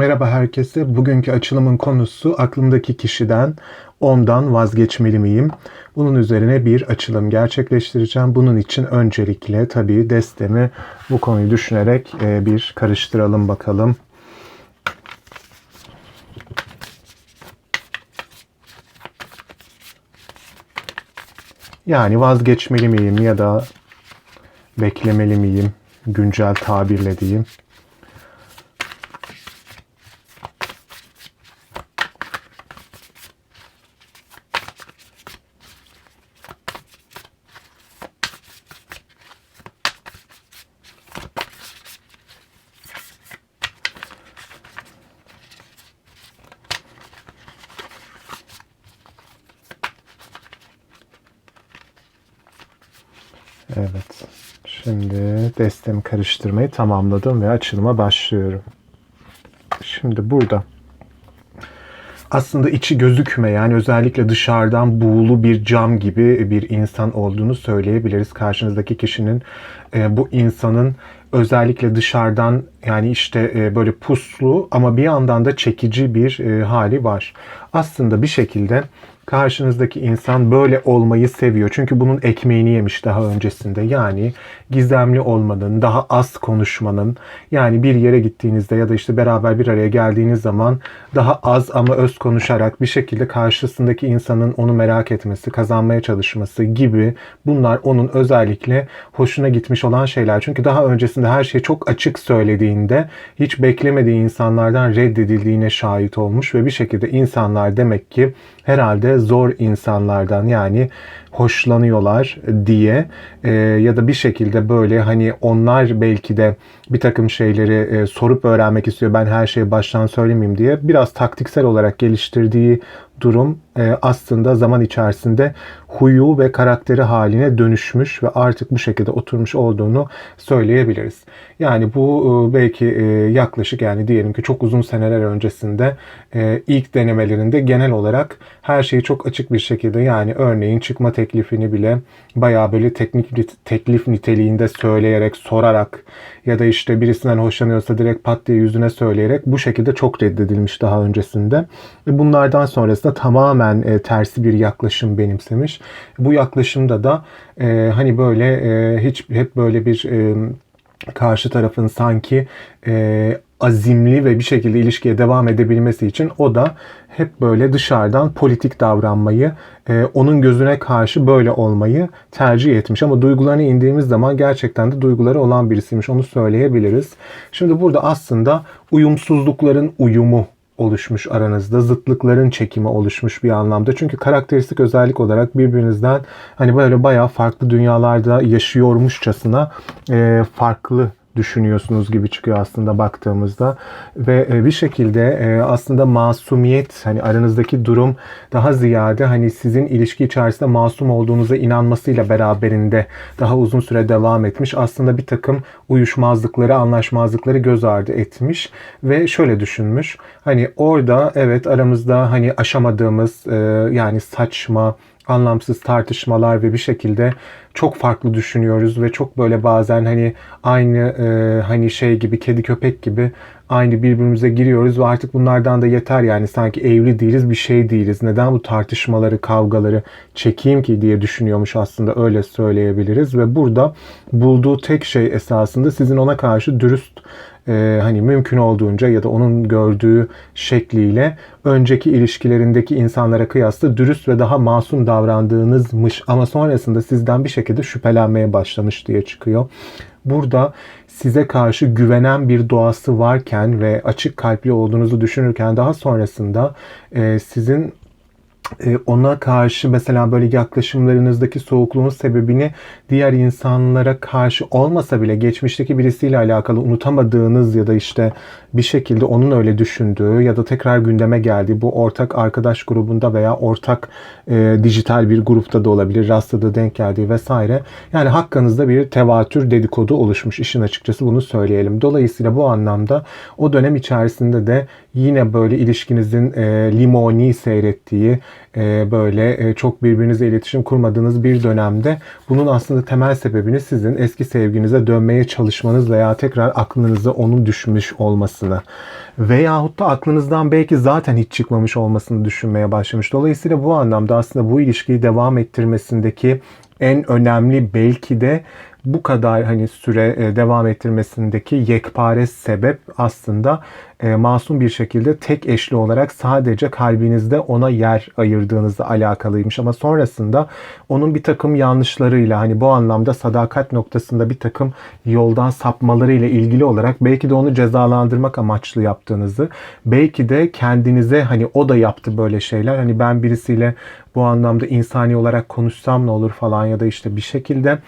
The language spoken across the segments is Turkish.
Merhaba herkese. Bugünkü açılımın konusu aklımdaki kişiden ondan vazgeçmeli miyim? Bunun üzerine bir açılım gerçekleştireceğim. Bunun için öncelikle tabii destemi bu konuyu düşünerek e, bir karıştıralım bakalım. Yani vazgeçmeli miyim ya da beklemeli miyim? Güncel tabirle diyeyim. Evet. Şimdi destemi karıştırmayı tamamladım ve açılıma başlıyorum. Şimdi burada aslında içi gözükmeyen özellikle dışarıdan buğulu bir cam gibi bir insan olduğunu söyleyebiliriz. Karşınızdaki kişinin e, bu insanın özellikle dışarıdan yani işte e, böyle puslu ama bir yandan da çekici bir e, hali var. Aslında bir şekilde karşınızdaki insan böyle olmayı seviyor. Çünkü bunun ekmeğini yemiş daha öncesinde. Yani gizemli olmanın, daha az konuşmanın, yani bir yere gittiğinizde ya da işte beraber bir araya geldiğiniz zaman daha az ama öz konuşarak bir şekilde karşısındaki insanın onu merak etmesi, kazanmaya çalışması gibi bunlar onun özellikle hoşuna gitmiş olan şeyler. Çünkü daha öncesinde her şeyi çok açık söylediğinde hiç beklemediği insanlardan reddedildiğine şahit olmuş ve bir şekilde insanlar demek ki herhalde zor insanlardan yani hoşlanıyorlar diye e, ya da bir şekilde böyle hani onlar belki de bir takım şeyleri e, sorup öğrenmek istiyor. Ben her şeyi baştan söylemeyeyim diye biraz taktiksel olarak geliştirdiği durum e, aslında zaman içerisinde huyu ve karakteri haline dönüşmüş ve artık bu şekilde oturmuş olduğunu söyleyebiliriz. Yani bu e, belki e, yaklaşık yani diyelim ki çok uzun seneler öncesinde e, ilk denemelerinde genel olarak her şeyi çok açık bir şekilde yani örneğin çıkma teklifini bile bayağı böyle teknik teklif niteliğinde söyleyerek, sorarak ya da işte birisinden hoşlanıyorsa direkt pat diye yüzüne söyleyerek bu şekilde çok reddedilmiş daha öncesinde. Bunlardan sonrasında tamamen e, tersi bir yaklaşım benimsemiş. Bu yaklaşımda da e, hani böyle e, hiç hep böyle bir e, karşı tarafın sanki e, azimli ve bir şekilde ilişkiye devam edebilmesi için o da hep böyle dışarıdan politik davranmayı, e, onun gözüne karşı böyle olmayı tercih etmiş. Ama duygularına indiğimiz zaman gerçekten de duyguları olan birisiymiş. Onu söyleyebiliriz. Şimdi burada aslında uyumsuzlukların uyumu oluşmuş aranızda. Zıtlıkların çekimi oluşmuş bir anlamda. Çünkü karakteristik özellik olarak birbirinizden hani böyle bayağı farklı dünyalarda yaşıyormuşçasına e, farklı düşünüyorsunuz gibi çıkıyor aslında baktığımızda ve e, bir şekilde e, aslında masumiyet hani aranızdaki durum daha ziyade hani sizin ilişki içerisinde masum olduğunuza inanmasıyla beraberinde daha uzun süre devam etmiş. Aslında bir takım uyuşmazlıkları, anlaşmazlıkları göz ardı etmiş ve şöyle düşünmüş. Hani orada evet aramızda hani aşamadığımız e, yani saçma anlamsız tartışmalar ve bir şekilde çok farklı düşünüyoruz ve çok böyle bazen hani aynı e, hani şey gibi kedi köpek gibi aynı birbirimize giriyoruz ve artık bunlardan da yeter yani sanki evli değiliz bir şey değiliz. Neden bu tartışmaları, kavgaları çekeyim ki diye düşünüyormuş aslında öyle söyleyebiliriz ve burada bulduğu tek şey esasında sizin ona karşı dürüst e, hani mümkün olduğunca ya da onun gördüğü şekliyle önceki ilişkilerindeki insanlara kıyasla dürüst ve daha masum davrandığınızmış ama sonrasında sizden bir şekilde şüphelenmeye başlamış diye çıkıyor. Burada size karşı güvenen bir doğası varken ve açık kalpli olduğunuzu düşünürken daha sonrasında e, sizin ona karşı mesela böyle yaklaşımlarınızdaki soğukluğun sebebini diğer insanlara karşı olmasa bile geçmişteki birisiyle alakalı unutamadığınız ya da işte bir şekilde onun öyle düşündüğü ya da tekrar gündeme geldiği bu ortak arkadaş grubunda veya ortak e, dijital bir grupta da olabilir rastladığı denk geldiği vesaire. Yani hakkınızda bir tevatür dedikodu oluşmuş işin açıkçası bunu söyleyelim. Dolayısıyla bu anlamda o dönem içerisinde de yine böyle ilişkinizin e, limoni seyrettiği e, böyle e, çok birbirinizle iletişim kurmadığınız bir dönemde bunun aslında temel sebebini sizin eski sevginize dönmeye çalışmanız veya tekrar aklınıza onun düşmüş olmasını veyahut da aklınızdan belki zaten hiç çıkmamış olmasını düşünmeye başlamış. Dolayısıyla bu anlamda aslında bu ilişkiyi devam ettirmesindeki en önemli belki de bu kadar hani süre e, devam ettirmesindeki yekpare sebep aslında e, masum bir şekilde tek eşli olarak sadece kalbinizde ona yer ayırdığınızla alakalıymış. Ama sonrasında onun bir takım yanlışlarıyla hani bu anlamda sadakat noktasında bir takım yoldan sapmalarıyla ilgili olarak belki de onu cezalandırmak amaçlı yaptığınızı belki de kendinize hani o da yaptı böyle şeyler hani ben birisiyle bu anlamda insani olarak konuşsam ne olur falan ya da işte bir şekilde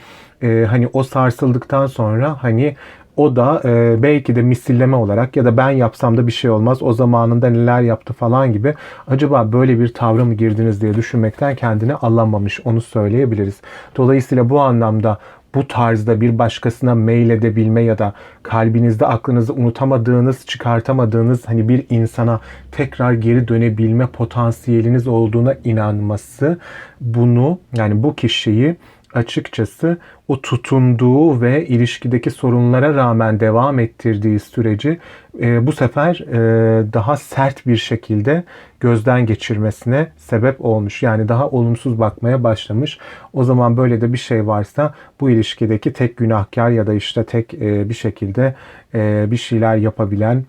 e, hani o sarsıldıktan sonra hani o da e, belki de misilleme olarak ya da ben yapsam da bir şey olmaz o zamanında neler yaptı falan gibi acaba böyle bir tavra mı girdiniz diye düşünmekten kendini alamamış onu söyleyebiliriz. Dolayısıyla bu anlamda bu tarzda bir başkasına mail edebilme ya da kalbinizde aklınızı unutamadığınız, çıkartamadığınız hani bir insana tekrar geri dönebilme potansiyeliniz olduğuna inanması bunu yani bu kişiyi açıkçası o tutunduğu ve ilişkideki sorunlara rağmen devam ettirdiği süreci e, bu sefer e, daha sert bir şekilde gözden geçirmesine sebep olmuş. Yani daha olumsuz bakmaya başlamış. O zaman böyle de bir şey varsa bu ilişkideki tek günahkar ya da işte tek e, bir şekilde e, bir şeyler yapabilen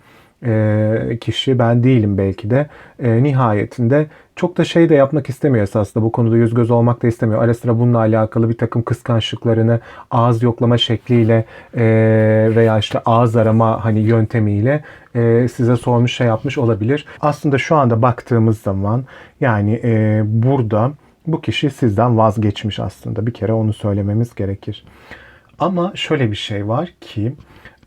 e, kişi ben değilim belki de. E, nihayetinde çok da şey de yapmak istemiyor esasında bu konuda yüz göz olmak da istemiyor. Ara sıra bununla alakalı bir takım kıskançlıklarını ağız yoklama şekliyle e, veya işte ağız arama hani yöntemiyle size sormuş şey yapmış olabilir. Aslında şu anda baktığımız zaman yani burada bu kişi sizden vazgeçmiş aslında. Bir kere onu söylememiz gerekir. Ama şöyle bir şey var ki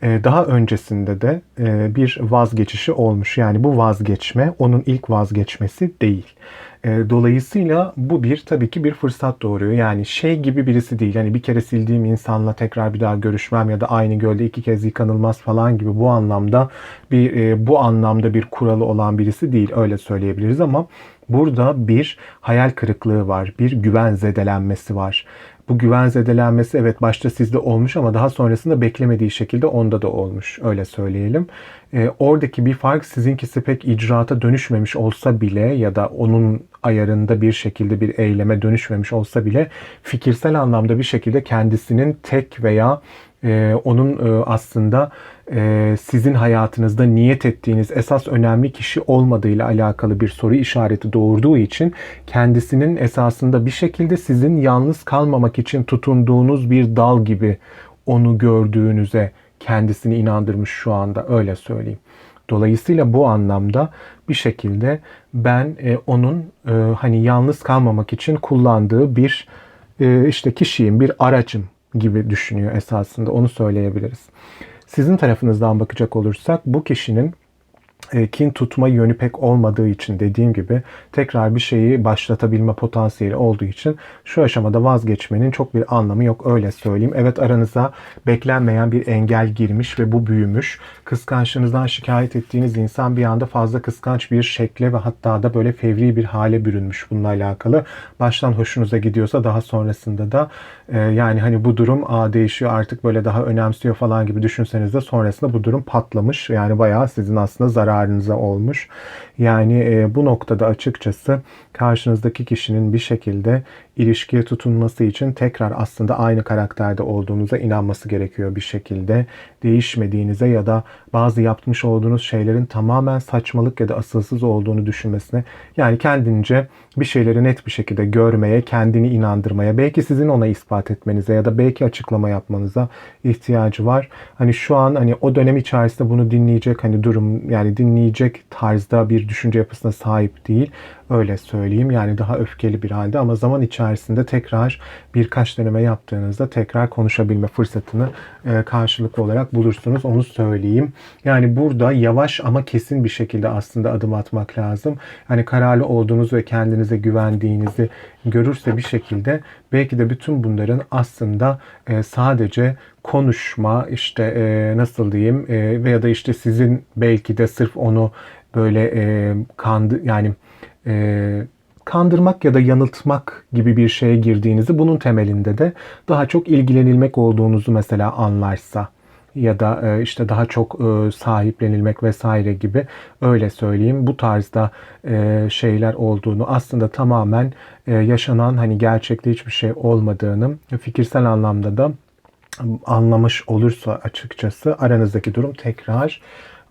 daha öncesinde de e, bir vazgeçişi olmuş. Yani bu vazgeçme onun ilk vazgeçmesi değil. Ee, dolayısıyla bu bir tabii ki bir fırsat doğuruyor. Yani şey gibi birisi değil. Hani bir kere sildiğim insanla tekrar bir daha görüşmem ya da aynı gölde iki kez yıkanılmaz falan gibi bu anlamda bir e, bu anlamda bir kuralı olan birisi değil. Öyle söyleyebiliriz ama burada bir hayal kırıklığı var. Bir güven zedelenmesi var. Bu güven zedelenmesi evet başta sizde olmuş ama daha sonrasında beklemediği şekilde onda da olmuş. Öyle söyleyelim. E, oradaki bir fark sizinkisi pek icraata dönüşmemiş olsa bile ya da onun ayarında bir şekilde bir eyleme dönüşmemiş olsa bile fikirsel anlamda bir şekilde kendisinin tek veya e, onun e, aslında e, sizin hayatınızda niyet ettiğiniz esas önemli kişi olmadığıyla alakalı bir soru işareti doğurduğu için kendisinin esasında bir şekilde sizin yalnız kalmamak için tutunduğunuz bir dal gibi onu gördüğünüze kendisini inandırmış şu anda öyle söyleyeyim. Dolayısıyla bu anlamda bir şekilde ben e, onun e, hani yalnız kalmamak için kullandığı bir e, işte kişiyim, bir aracım gibi düşünüyor esasında onu söyleyebiliriz. Sizin tarafınızdan bakacak olursak bu kişinin e, kin tutma yönü pek olmadığı için dediğim gibi tekrar bir şeyi başlatabilme potansiyeli olduğu için şu aşamada vazgeçmenin çok bir anlamı yok öyle söyleyeyim. Evet aranıza beklenmeyen bir engel girmiş ve bu büyümüş. Kıskançlığınızdan şikayet ettiğiniz insan bir anda fazla kıskanç bir şekle ve hatta da böyle fevri bir hale bürünmüş bununla alakalı. Baştan hoşunuza gidiyorsa daha sonrasında da e, yani hani bu durum a değişiyor artık böyle daha önemsiyor falan gibi düşünseniz de sonrasında bu durum patlamış. Yani bayağı sizin aslında zarar zararınıza olmuş. Yani e, bu noktada açıkçası karşınızdaki kişinin bir şekilde ilişkiye tutunması için tekrar aslında aynı karakterde olduğunuza inanması gerekiyor bir şekilde. Değişmediğinize ya da bazı yapmış olduğunuz şeylerin tamamen saçmalık ya da asılsız olduğunu düşünmesine yani kendince bir şeyleri net bir şekilde görmeye, kendini inandırmaya, belki sizin ona ispat etmenize ya da belki açıklama yapmanıza ihtiyacı var. Hani şu an hani o dönem içerisinde bunu dinleyecek hani durum yani dinleyecek tarzda bir düşünce yapısına sahip değil. Öyle söyleyeyim. Yani daha öfkeli bir halde ama zaman içerisinde tekrar birkaç deneme yaptığınızda tekrar konuşabilme fırsatını e, karşılıklı olarak bulursunuz. Onu söyleyeyim. Yani burada yavaş ama kesin bir şekilde aslında adım atmak lazım. Hani kararlı olduğunuz ve kendinize güvendiğinizi görürse bir şekilde belki de bütün bunların aslında e, sadece konuşma işte e, nasıl diyeyim e, veya da işte sizin belki de sırf onu böyle e, kandı yani e, kandırmak ya da yanıltmak gibi bir şeye girdiğinizi bunun temelinde de daha çok ilgilenilmek olduğunuzu mesela anlarsa ya da e, işte daha çok e, sahiplenilmek vesaire gibi öyle söyleyeyim bu tarzda e, şeyler olduğunu aslında tamamen yaşanan hani gerçekte hiçbir şey olmadığını fikirsel anlamda da anlamış olursa açıkçası aranızdaki durum tekrar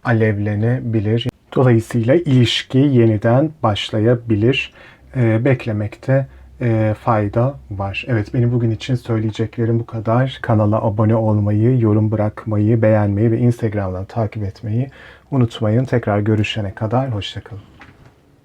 alevlenebilir. Dolayısıyla ilişki yeniden başlayabilir. E, beklemekte e, fayda var. Evet benim bugün için söyleyeceklerim bu kadar. Kanala abone olmayı, yorum bırakmayı, beğenmeyi ve Instagram'dan takip etmeyi unutmayın. Tekrar görüşene kadar hoşçakalın.